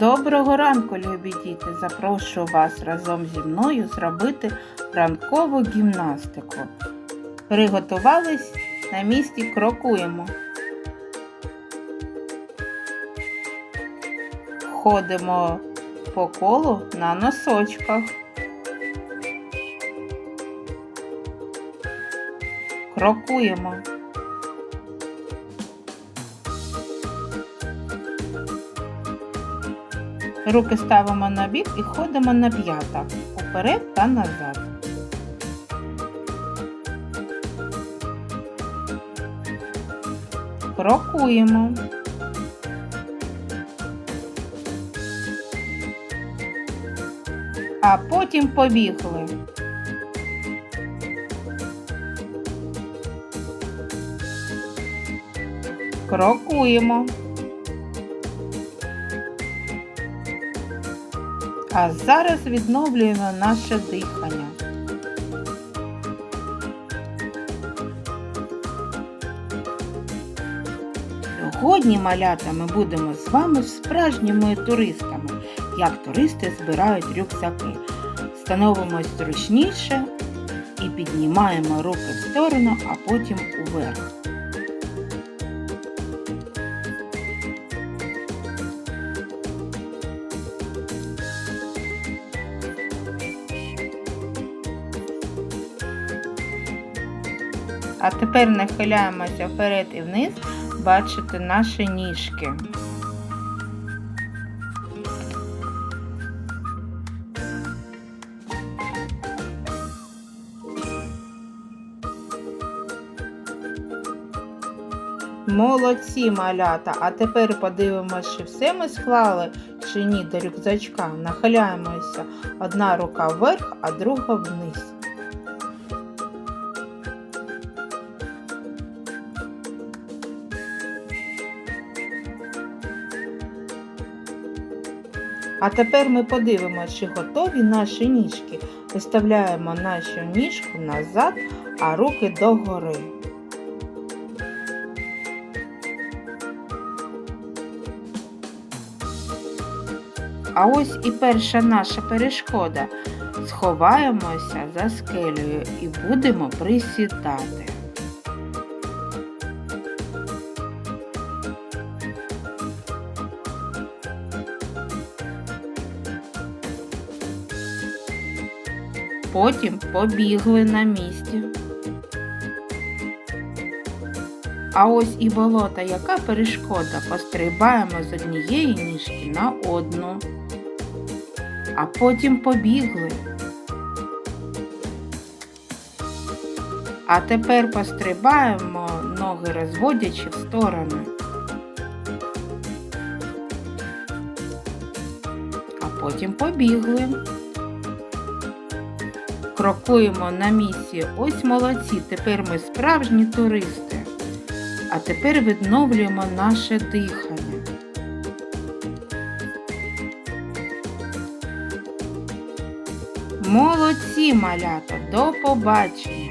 Доброго ранку, любі діти! Запрошую вас разом зі мною зробити ранкову гімнастику. Приготувались на місці крокуємо. Ходимо по колу на носочках. Крокуємо. Руки ставимо на бік і ходимо на п'ятах уперед та назад. Крокуємо. А потім побігли. Крокуємо. А зараз відновлюємо наше дихання. Сьогодні, малята, ми будемо з вами справжніми туристами, як туристи збирають рюкзаки. Становимось зручніше і піднімаємо руки в сторону, а потім уверх. А тепер нахиляємося вперед і вниз, бачите наші ніжки. Молодці малята! А тепер подивимося, чи все ми склали чи ні до рюкзачка. Нахиляємося. Одна рука вверх, а друга вниз. А тепер ми подивимося, чи готові наші ніжки. Виставляємо нашу ніжку назад, а руки догори. А ось і перша наша перешкода. Сховаємося за скелею і будемо присідати. Потім побігли на місці. А ось і болота, яка перешкода, пострибаємо з однієї ніжки на одну, а потім побігли. А тепер пострибаємо, ноги розводячи в сторони. А потім побігли. Крокуємо на місці. Ось молодці. Тепер ми справжні туристи. А тепер відновлюємо наше дихання. Молодці, малята, до побачення!